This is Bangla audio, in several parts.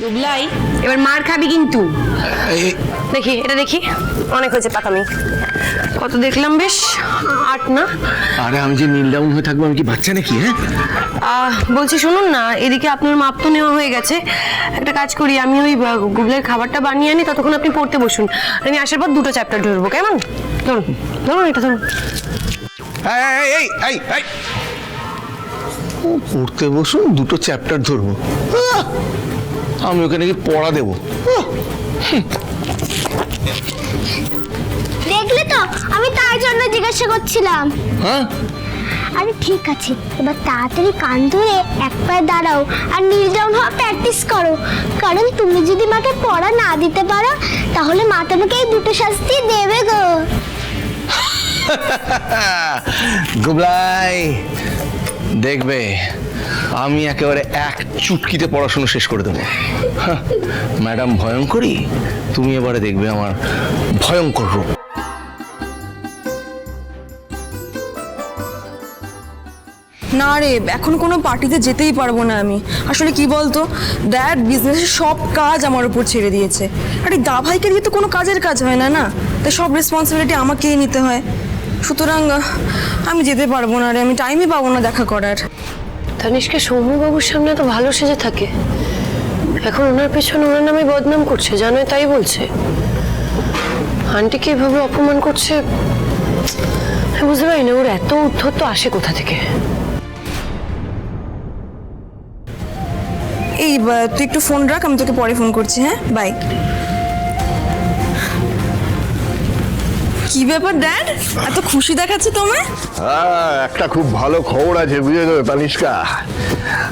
দুবলাই। এবার মার খাবি কিন্তু। দেখি এটা দেখি। অনেক হয়েছে পাকামি। কত দেখলাম বেশ? আট না? আরে আমি যে নীল ডাউন হয়ে থাকব আমি কি বাচ্চা নাকি হ্যাঁ? বলছি শুনুন না এদিকে আপনার মাপ তো নেওয়া হয়ে গেছে। একটা কাজ করি আমি ওই আহ, গুগলের খাবারটা বানিয়ে আনি ততক্ষণ আপনি পড়তে বসুন। আমি আসার পর দুটো চ্যাপ্টার ধরবো কেমন? ধরুন ধরুন এটা ধরুন। এই, এই। পড়তে বসুন দুটো চ্যাপ্টার ধরবো! আমি ওখানে কি পড়া দেবো! দেখলে তো আমি তার জন্য জিজ্ঞাসা করছিলাম। হ্যাঁ? আরে ঠিক আছে এবার তাড়াতাড়ি কান ধরে এক পায়ে দাঁড়াও আর নীল ডাউন হওয়া প্র্যাকটিস করো। কারণ তুমি যদি মাকে পড়া না দিতে পারো তাহলে মা তোমাকে এই দুটো শাস্তি দেবে গো। গুবলাই দেখবে আমি একেবারে এক চুটকিতে পড়াশোনা শেষ করে দেবো। হাহ, ম্যাডাম ভয়ঙ্করী তুমি এবারে দেখবে আমার ভয়ঙ্কর রূপ। না রে, এখন কোনো পার্টিতে যেতেই পারব না আমি। আসলে কি বলতো? দ্যাট বিজনেসের সব কাজ আমার উপর ছেড়ে দিয়েছে। আরে দা ভাইকে দিয়ে তো কোনো কাজের কাজ হয় না না? তাই সব রেসপন্সিবিলিটি আমাকেই নিতে হয়। সুতরাং আমি যেতে পারব না রে, আমি টাইমই পাবো না দেখা করার। তানিষ্কে সৌম্যবাবুর সামনে তো ভালো সেজে থাকে। এখন ওনার পেছনে ওনার নামে বদনাম করছে, জানোই তাই বলছে। আন্টিকে এভাবে অপমান করছে বুঝতে পারি না ওর এত উদ্ধত্ত আসে কোথা থেকে? এই তুই একটু ফোন রাখ আমি তোকে পরে ফোন করছি হ্যাঁ? বাই কি ব্যাপার ড্যাড এত খুশি দেখাচ্ছে তোমায়? হ্যাঁ একটা খুব ভালো খবর আছে বুঝে তো তানিষ্কা?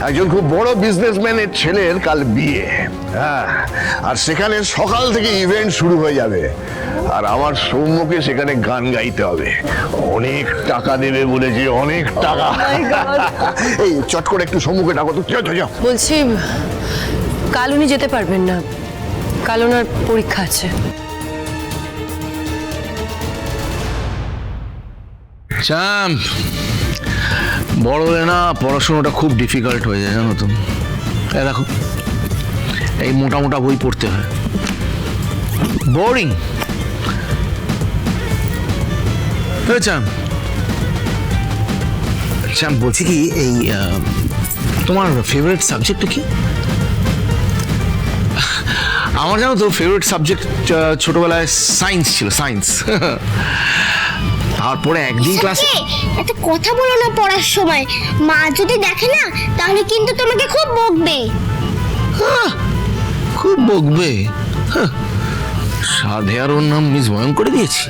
একজন খুব বড় বিজনেসম্যানের ছেলের কাল বিয়ে। হ্যাঁ আর সেখানে সকাল থেকে ইভেন্ট শুরু হয়ে যাবে। আর আমার সৌম্যকে সেখানে গান গাইতে হবে। অনেক টাকা দেবে বলেছে অনেক টাকা। এই চট করে একটু সৌম্যকে ডাকো তো। বলছি কাল উনি যেতে পারবেন না। কাল ওনার পরীক্ষা আছে। চ্যাম্প বড় হলে না পড়াশোনাটা খুব ডিফিকাল্ট হয়ে যায়, জানো তো। দেখো, এই মোটা মোটা বই পড়তে হয়। বোরিং চ্যাম্প চ্যাম্প বলছি কি, এই তোমার ফেভারিট সাবজেক্টটা কি? আমার জানো তো ফেভারিট সাবজেক্ট ছোটবেলায় সায়েন্স ছিল সায়েন্স তারপরে একদিন ক্লাস? এত কথা বলো না পড়ার সময়। মা যদি দেখে না তাহলে কিন্তু তোমাকে খুব বকবে। খুব বকবে। হাহ, সাধে আর ওর নাম মিস ভয়ঙ্কর দিয়েছি।